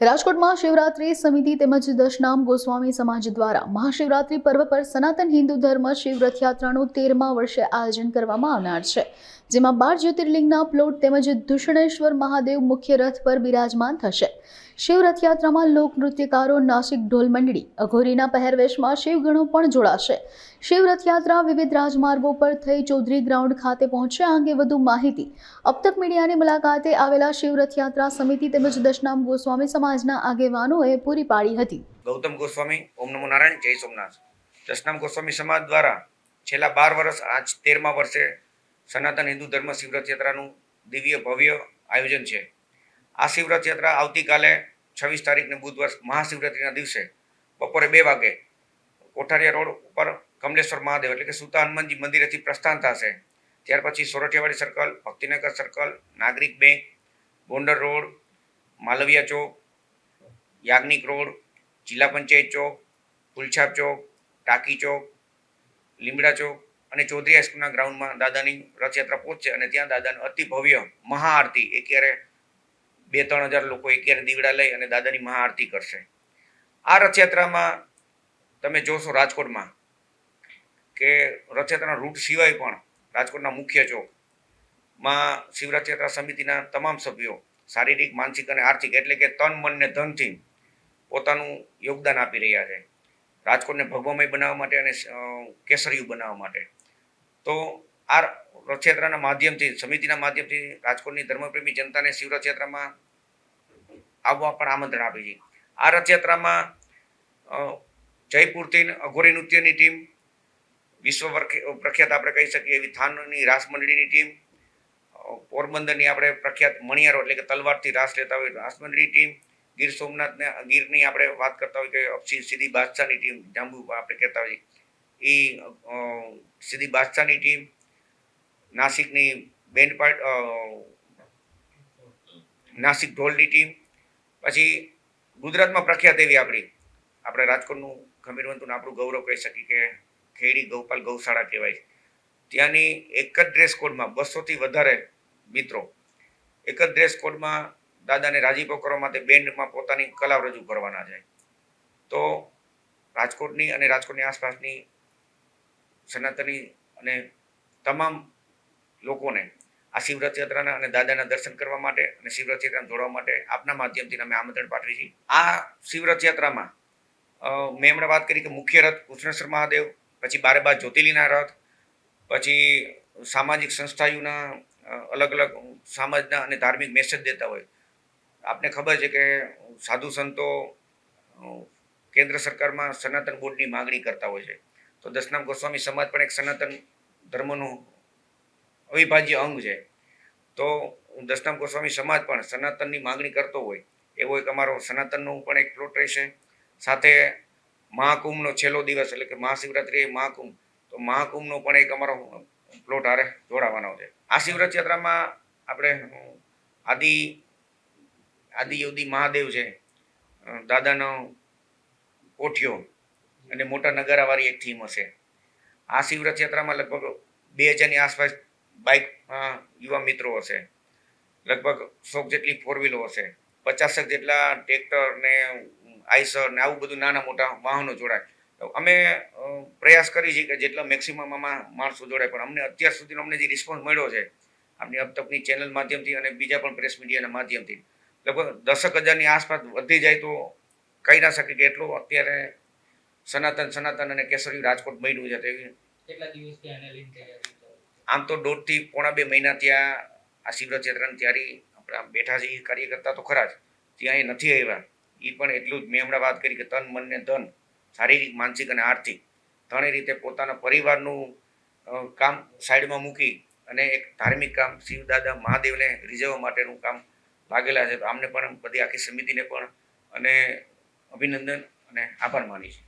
રાજકોટમાં શિવરાત્રી સમિતિ તેમજ દશનામ ગોસ્વામી સમાજ દ્વારા મહાશિવરાત્રી પર્વ પર સનાતન હિન્દુ ધર્મ શિવ રથયાત્રાનું તેરમા વર્ષે આયોજન કરવામાં આવનાર છે, જેમાં બાર જ્યોતિર્લિંગના પ્લોટ તેમજ દૂષણેશ્વર મહાદેવ મુખ્ય રથ પર બિરાજમાન થશે. શિવ રથયાત્રામાં લોક નૃત્યકારો નાસિક ઢોલ મંડળી, અઘોરીના પહેરવેશમાં શિવગણો પણ જોડાશે. શિવ રથયાત્રા વિવિધ રાજમાર્ગો પર થઈ ચૌધરી ગ્રાઉન્ડ ખાતે પહોંચશે આ અંગે વધુ માહિતી. અબતક મીડિયાની મુલાકાતે આવેલા શિવ રથયાત્રા સમિતિ તેમજ દશનામ ગોસ્વામી સમાજના આગેવાનોએ પૂરી પાડી હતી. ગૌતમ ગોસ્વામી, ઓમ નમો નારાયણ, જય સોમનાથ. દશનામ ગોસ્વામી સમાજ દ્વારા છેલ્લા બાર વર્ષ, આજ તેરમા વર્ષે સનાતન હિન્દુ ધર્મ શિવરથયાત્રાનું દિવ્ય ભવ્ય આયોજન છે. આ શિવરથયાત્રા આવતીકાલે છવ્વીસ તારીખને બુધવાર મહાશિવરાત્રિના દિવસે બપોરે બે વાગે કોઠારિયા રોડ ઉપર કમલેશ્વર મહાદેવ એટલે કે સુતા હનુમાનજી મંદિરેથી પ્રસ્થાન થશે. ત્યાર પછી Sorathiyawadi Circle Bhaktinagar Circle Nagarik Bank, Gondal Road, Malaviya Chowk, Yagnik Road, Jilla Panchayat Chowk, Phulchhap ચોક, ટાંકી ચોક, લીમડા ચોક અને ચૌધરી હાઈસ્કૂલના ગ્રાઉન્ડમાં દાદાની રથયાત્રા પહોંચશે અને ત્યાં દાદાનું અતિ ભવ્ય મહાઆરતી એક્યારે બે ત્રણ હજાર લોકો એકેર દીવડા લઈ અને દાદાની મહાઆરતી કરશે. આ રથયાત્રામાં તમે જોશો રાજકોટમાં કે રથયાત્રાના રૂટ સિવાય પણ રાજકોટના મુખ્ય ચોકમાં શિવરથયાત્રા સમિતિના તમામ સભ્યો શારીરિક, માનસિક અને આર્થિક એટલે કે તન, મન ને ધનથી પોતાનું યોગદાન આપી રહ્યા છે. રાજકોટને ભગવામય બનાવવા માટે અને કેસરિયું બનાવવા માટે. તો આ રથયાત્રાના માધ્યમથી, સમિતિના માધ્યમથી રાજકોટની ધર્મપ્રેમી જનતાને શિવ રથયાત્રામાં આવવા પણ આમંત્રણ આપી છે. આ રથયાત્રામાં જયપુરથી અઘોરી નૃત્યની ટીમ, વિશ્વ પ્રખ્યાત આપણે કહી શકીએ એવી થાનની રાસ મંડળીની ટીમ પોરબંદરની આપણે પ્રખ્યાત મણિયારો એટલે કે તલવારથી રાસ લેતા હોય રાસ મંડળી ટીમ, ગીર સોમનાથને, ગીરની આપણે વાત કરતા હોય કે અપસી સીધી બાદશાહની ટીમ, જાંબુ આપણે કહેતા હોઈએ. એ સીધી બાદશાહની ટીમ નાસિકની બેન્ડ પાર્ટ નાસિક ઢોલની ટીમ, પછી ગુજરાતમાં પ્રખ્યાત એવી આપણી, આપણે રાજકોટનું ખમીરવંતુને આપણું ગૌરવ કહી શકીએ કે ખેડી ગૌપાલ ગૌશાળા કહેવાય ત્યાંની એક જ ડ્રેસ કોડમાં બસોથી વધારે મિત્રો, એક જ ડ્રેસ કોડમાં દાદાને રાજીપો કરવા માટે બેન્ડમાં પોતાની કલા રજૂ કરવાના છે. તો રાજકોટની અને રાજકોટની આસપાસની સનાતની અને તમામ લોકોને આ શિવરથયાત્રાના અને દાદાના દર્શન કરવા માટે અને શિવરથયાત્રાને જોડવા માટે આપના માધ્યમથી અમે આમંત્રણ પાઠવી છીએ આ શિવરથ યાત્રામાં મેં હમણાં વાત કરી કે મુખ્ય રથ કૃષ્ણેશ્વર મહાદેવ, પછી બારે બાર જ્યોતિલીના રથ, પછી સામાજિક સંસ્થાઓના અલગ અલગ સમાજના અને ધાર્મિક મેસેજ દેતા હોય. આપને ખબર છે કે સાધુ સંતો કેન્દ્ર સરકારમાં સનાતન બોર્ડની માગણી કરતા હોય છે. તો દશનામ ગોસ્વામી સમાજ પણ એક સનાતન ધર્મનું અવિભાજ્ય અંગ છે. તો દશનામ ગોસ્વામી સમાજ પણ સનાતનની માગણી કરતો હોય એવો એક અમારો સનાતનનું પણ એક પ્લોટ રહેશે. સાથે મહાકુંભનો છેલ્લો દિવસ એટલે કે મહાશિવરાત્રિ મહાકુંભ તો મહાકુંભનો પણ એક અમારો પ્લોટ હારે જોડાવાનો છે. આ શિવરથયાત્રામાં આપણે અ, આદિ આદિ યોગી મહાદેવ છે દાદાનો કોઠિયો અને મોટા નગારાવાળી એક થીમ હશે. આ શિવરથયાત્રામાં લગભગ બે હજારની આસપાસ બાઇક યુવા મિત્રો હશે. લગભગ સો જેટલી ફોર વ્હીલો હશે. પચાસક જેટલા ટ્રેક્ટર ને, આઈસર ને, આવું બધું નાના મોટા વાહનો જોડાય. અમે પ્રયાસ કરી છીએ કે જેટલા મેક્સિમમ આમાં માણસો જોડાય. પણ અમને અત્યાર સુધીનો અમને જે રિસ્પોન્સ મળ્યો છે, આપની અબ તકની ચેનલ માધ્યમથી અને બીજા પણ પ્રેસ મીડિયાના માધ્યમથી, લગભગ દસક હજારની આસપાસ વધી જાય તો કહી ના શકે કે એટલો અત્યારે સનાતન સનાતન અને કેસરી રાજકોટ મળ્યું છે. તેવી કેટલા દિવસથી આને ચાલુ છે? આમ તો દોઢથી પોણા બે મહિના ત્યાં આ શિવરથયાત્રાની તૈયારી આપણે બેઠા છીએ કાર્યકર્તા તો ખરા જ, ત્યાં એ નથી આવ્યા. એ પણ એટલું જ, મેં હમણાં વાત કરી કે તન, મન ને ધન, શારીરિક, માનસિક અને આર્થિક, ત્રણેય રીતે પોતાના પરિવારનું કામ સાઈડમાં મૂકી અને એક ધાર્મિક કામ શિવદાદા મહાદેવને રીઝવવા માટેનું કામ લાગેલા છે. તો આમને પણ બધી આખી સમિતિને પણ અને અભિનંદન અને આભાર માની છે